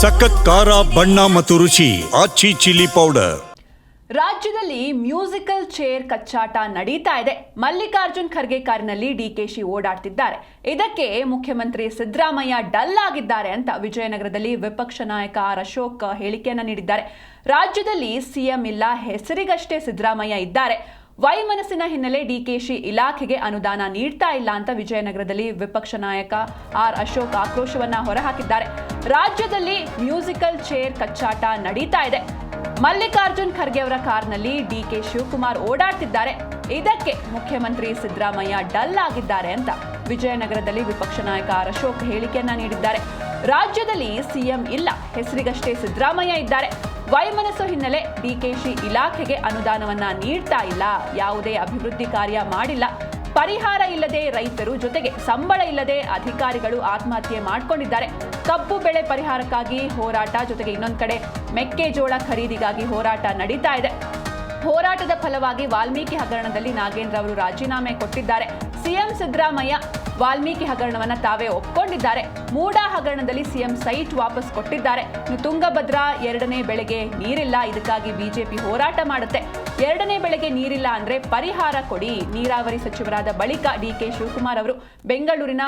ಸಖತ್ ಖಾರ, ಬಣ್ಣ ಮತ್ತು ರುಚಿ ಆಚಿ ಚಿಲ್ಲಿ ಪೌಡರ್. ರಾಜ್ಯದಲ್ಲಿ ಮ್ಯೂಸಿಕಲ್ ಚೇರ್ ಕಚ್ಚಾಟ ನಡೀತಾ ಇದೆ. ಮಲ್ಲಿಕಾರ್ಜುನ್ ಖರ್ಗೆ ಕಾರಿನಲ್ಲಿ ಡಿಕೆಶಿ ಓಡಾಡ್ತಿದ್ದಾರೆ. ಇದಕ್ಕೆ ಮುಖ್ಯಮಂತ್ರಿ ಸಿದ್ದರಾಮಯ್ಯ ಡಲ್ ಆಗಿದ್ದಾರೆ ಅಂತ ವಿಜಯನಗರದಲ್ಲಿ ವಿಪಕ್ಷ ನಾಯಕ ಆರ್ ಅಶೋಕ್ ಹೇಳಿಕೆಯನ್ನ ನೀಡಿದ್ದಾರೆ. ರಾಜ್ಯದಲ್ಲಿ ಸಿಎಂ ಇಲ್ಲ, ಹೆಸರಿಗಷ್ಟೇ ಸಿದ್ದರಾಮಯ್ಯ ಇದ್ದಾರೆ. ವೈಮನಸ್ಸಿನ ಹಿನ್ನೆಲೆ ಡಿಕೆಶಿ ಇಲಾಖೆಗೆ ಅನುದಾನ ನೀಡ್ತಾ ಇಲ್ಲ ಅಂತ ವಿಜಯನಗರದಲ್ಲಿ ವಿಪಕ್ಷ ನಾಯಕ ಆರ್ ಅಶೋಕ್ ಆಕ್ರೋಶವನ್ನ ಹೊರಹಾಕಿದ್ದಾರೆ. ರಾಜ್ಯದಲ್ಲಿ ಮ್ಯೂಸಿಕಲ್ ಚೇರ್ ಕಚ್ಚಾಟ ನಡೀತಾ ಇದೆ. ಮಲ್ಲಿಕಾರ್ಜುನ್ ಖರ್ಗೆ ಅವರ ಕಾರ್ನಲ್ಲಿ ಡಿಕೆ ಶಿವಕುಮಾರ್ ಓಡಾಡ್ತಿದ್ದಾರೆ. ಇದಕ್ಕೆ ಮುಖ್ಯಮಂತ್ರಿ ಸಿದ್ದರಾಮಯ್ಯ ಡಲ್ ಆಗಿದ್ದಾರೆ ಅಂತ ವಿಜಯನಗರದಲ್ಲಿ ವಿಪಕ್ಷ ನಾಯಕ ಆರ್ ಅಶೋಕ್ ಹೇಳಿಕೆಯನ್ನ ನೀಡಿದ್ದಾರೆ. ರಾಜ್ಯದಲ್ಲಿ ಸಿಎಂ ಇಲ್ಲ. ಹೆಸರಿಗಷ್ಟೇ ಸಿದ್ದರಾಮಯ್ಯ ಇದ್ದಾರೆ. ವೈಮನಸ್ಸು ಹಿನ್ನೆಲೆ ಡಿಕೆಶಿ ಇಲಾಖೆಗೆ ಅನುದಾನವನ್ನ ನೀಡ್ತಾ ಇಲ್ಲ. ಯಾವುದೇ ಅಭಿವೃದ್ಧಿ ಕಾರ್ಯ ಮಾಡಿಲ್ಲ. ಪರಿಹಾರ ಇಲ್ಲದೆ ರೈತರು ಜೊತೆಗೆ ಸಂಬಳ ಇಲ್ಲದೆ ಅಧಿಕಾರಿಗಳು ಆತ್ಮಹತ್ಯೆ ಮಾಡಿಕೊಂಡಿದ್ದಾರೆ. ಕಬ್ಬು ಬೆಳೆ ಪರಿಹಾರಕ್ಕಾಗಿ ಹೋರಾಟ ಜೊತೆಗೆ ಇನ್ನೊಂದು ಕಡೆ ಮೆಕ್ಕೆಜೋಳ ಖರೀದಿಗಾಗಿ ಹೋರಾಟ ನಡೀತಾ ಇದೆ. ಹೋರಾಟದ ಫಲವಾಗಿ ವಾಲ್ಮೀಕಿ ಹಗರಣದಲ್ಲಿ ನಾಗೇಂದ್ರ ಅವರು ರಾಜೀನಾಮೆ ಕೊಟ್ಟಿದ್ದಾರೆ. ಸಿಎಂ ಸಿದ್ದರಾಮಯ್ಯ ವಾಲ್ಮೀಕಿ ಹಗರಣವನ್ನು ತಾವೇ ಒಪ್ಪಿಕೊಂಡಿದ್ದಾರೆ ಮೂಡಾ ಹಗರಣದಲ್ಲಿ ಸಿಎಂ ಸೈಟ್ ವಾಪಸ್ ಕೊಟ್ಟಿದ್ದಾರೆ. ತುಂಗಭದ್ರಾ ಎರಡನೇ ಬೆಳೆಗೆ ನೀರಿಲ್ಲ. ಇದಕ್ಕಾಗಿ ಬಿಜೆಪಿ ಹೋರಾಟ ಮಾಡುತ್ತೆ. ಎರಡನೇ ಬೆಳೆಗೆ ನೀರಿಲ್ಲ ಅಂದ್ರೆ ಪರಿಹಾರ ಕೊಡಿ. ನೀರಾವರಿ ಸಚಿವರಾದ ಬಳಿಕ ಡಿ ಕೆ ಶಿವಕುಮಾರ್ ಅವರು ಬೆಂಗಳೂರಿನ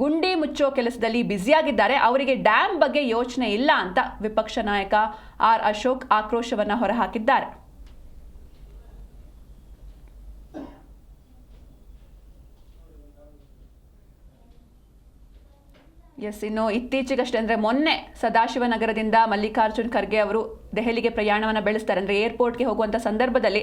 ಗುಂಡಿ ಮುಚ್ಚೋ ಕೆಲಸದಲ್ಲಿ ಬ್ಯುಸಿಯಾಗಿದ್ದಾರೆ. ಅವರಿಗೆ ಡ್ಯಾಮ್ ಬಗ್ಗೆ ಯೋಚನೆ ಇಲ್ಲ ಅಂತ ವಿಪಕ್ಷ ನಾಯಕ ಆರ್ ಅಶೋಕ್ ಆಕ್ರೋಶವನ್ನ ಹೊರಹಾಕಿದ್ದಾರೆ. ಎಸ್ ಇನ್ನು ಇತ್ತೀಚೆಗಷ್ಟೇ ಅಂದರೆ ಮೊನ್ನೆ ಸದಾಶಿವನಗರದಿಂದ ಮಲ್ಲಿಕಾರ್ಜುನ್ ಖರ್ಗೆ ಅವರು ದೆಹಲಿಗೆ ಪ್ರಯಾಣವನ್ನು ಬೆಳೆಸ್ತಾರೆ. ಅಂದರೆ ಏರ್ಪೋರ್ಟ್ಗೆ ಹೋಗುವಂಥ ಸಂದರ್ಭದಲ್ಲಿ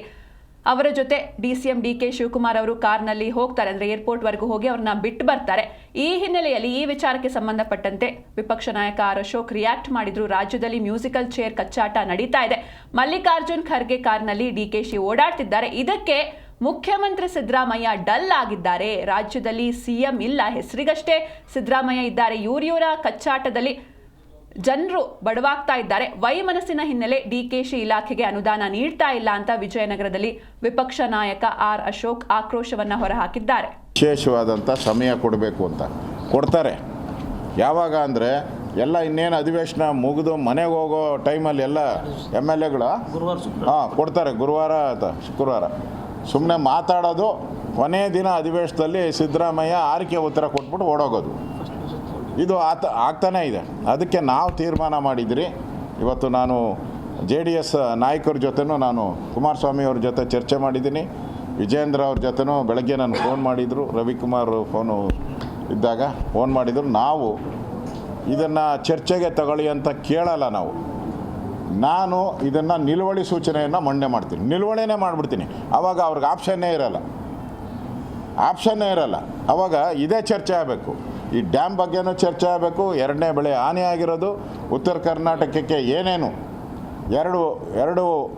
ಅವರ ಜೊತೆ D C M D K Shivakumar ಅವರು ಕಾರ್ನಲ್ಲಿ ಹೋಗ್ತಾರೆ. ಅಂದರೆ ಏರ್ಪೋರ್ಟ್ವರೆಗೂ ಹೋಗಿ ಅವ್ರನ್ನ ಬಿಟ್ಟು ಬರ್ತಾರೆ. ಈ ಹಿನ್ನೆಲೆಯಲ್ಲಿ ಈ ವಿಚಾರಕ್ಕೆ ಸಂಬಂಧಪಟ್ಟಂತೆ ವಿಪಕ್ಷ ನಾಯಕ ಆರ್ ಅಶೋಕ್ ರಿಯಾಕ್ಟ್ ಮಾಡಿದ್ರು. ರಾಜ್ಯದಲ್ಲಿ ಮ್ಯೂಸಿಕಲ್ ಚೇರ್ ಕಚ್ಚಾಟ ನಡೀತಾ ಇದೆ. ಮಲ್ಲಿಕಾರ್ಜುನ್ ಖರ್ಗೆ ಕಾರ್ನಲ್ಲಿ ಡಿ ಕೆ ಶಿ ಓಡಾಡ್ತಿದ್ದಾರೆ. ಇದಕ್ಕೆ ಮುಖ್ಯಮಂತ್ರಿ ಸಿದ್ದರಾಮಯ್ಯ ಡಲ್ ಆಗಿದ್ದಾರೆ. ರಾಜ್ಯದಲ್ಲಿ ಸಿಎಂ ಇಲ್ಲ. ಹೆಸರಿಗಷ್ಟೇ ಸಿದ್ದರಾಮಯ್ಯ ಇದ್ದಾರೆ. ಯೂರಿಯೂರ ಕಚ್ಚಾಟದಲ್ಲಿ ಜನರು ಬಡವಾಗ್ತಾ ಇದ್ದಾರೆ. ವೈಮನಸ್ಸಿನ ಹಿನ್ನೆಲೆ ಡಿ ಕೆ ಶಿ ಇಲಾಖೆಗೆ ಅನುದಾನ ನೀಡ್ತಾ ಇಲ್ಲ ಅಂತ ವಿಜಯನಗರದಲ್ಲಿ ವಿಪಕ್ಷ ನಾಯಕ ಆರ್ ಅಶೋಕ್ ಆಕ್ರೋಶವನ್ನ ಹೊರಹಾಕಿದ್ದಾರೆ. ವಿಶೇಷವಾದಂಥ ಸಮಯ ಕೊಡಬೇಕು ಅಂತ ಕೊಡ್ತಾರೆ. ಯಾವಾಗ ಅಂದರೆ ಎಲ್ಲ ಇನ್ನೇನು ಅಧಿವೇಶನ ಮುಗಿದು ಮನೆಗೆ ಹೋಗೋ ಟೈಮಲ್ಲಿ ಎಲ್ಲ ಎಂ ಎಲ್ ಎಗಳು ಹಾಂ ಕೊಡ್ತಾರೆ. ಗುರುವಾರ ಅಥವಾ ಶುಕ್ರವಾರ. ಸುಮ್ಮನೆ ಮಾತಾಡೋದು, ಕೊನೆ ದಿನ ಅಧಿವೇಶನದಲ್ಲಿ ಸಿದ್ದರಾಮಯ್ಯ ಆರಿಕೆ ಉತ್ತರ ಕೊಟ್ಬಿಟ್ಟು ಓಡೋಗೋದು. ಇದು ಆತ, ಆಗ್ತಾನೇ ಇದೆ. ಅದಕ್ಕೆ ನಾವು ತೀರ್ಮಾನ ಮಾಡಿದ್ರಿ. ಇವತ್ತು ನಾನು ಜೆ ಡಿ ಎಸ್ ನಾಯಕರ ಜೊತೆನೂ ನಾನು ಕುಮಾರಸ್ವಾಮಿ ಅವ್ರ ಜೊತೆ ಚರ್ಚೆ ಮಾಡಿದ್ದೀನಿ. ವಿಜೇಂದ್ರ ಅವ್ರ ಜೊತೆನೂ ಬೆಳಗ್ಗೆ ನಾನು ಫೋನ್ ಮಾಡಿದರು. ರವಿಕುಮಾರ್ ಫೋನು ಇದ್ದಾಗ ಫೋನ್ ಮಾಡಿದರು. ನಾವು ಇದನ್ನು ಚರ್ಚೆಗೆ ತಗೊಳ್ಳಿ ಅಂತ ಕೇಳಲ್ಲ ನಾವು. ನಾನು ಇದನ್ನು ನಿಲುವಳಿ ಸೂಚನೆಯನ್ನು ಮಂಡನೆ ಮಾಡ್ತೀನಿ. ನಿಲುವಳಿನೇ ಮಾಡಿಬಿಡ್ತೀನಿ. ಆವಾಗ ಅವ್ರಿಗೆ ಆಪ್ಷನ್ನೇ ಇರಲ್ಲ. ಆಪ್ಷನ್ನೇ ಇರಲ್ಲ. ಆವಾಗ ಇದೇ ಚರ್ಚೆ ಆಗಬೇಕು. ಈ ಡ್ಯಾಮ್ ಬಗ್ಗೆನೂ ಚರ್ಚೆ ಆಗಬೇಕು. ಎರಡನೇ ಬೆಳೆ ಹಾನಿ ಆಗಿರೋದು. ಉತ್ತರ ಕರ್ನಾಟಕಕ್ಕೆ ಏನೇನು? ಎರಡು ಎರಡು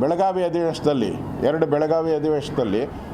ಬೆಳಗಾವಿ ಅಧಿವೇಶನದಲ್ಲಿ, ಎರಡು ಬೆಳಗಾವಿ ಅಧಿವೇಶನದಲ್ಲಿ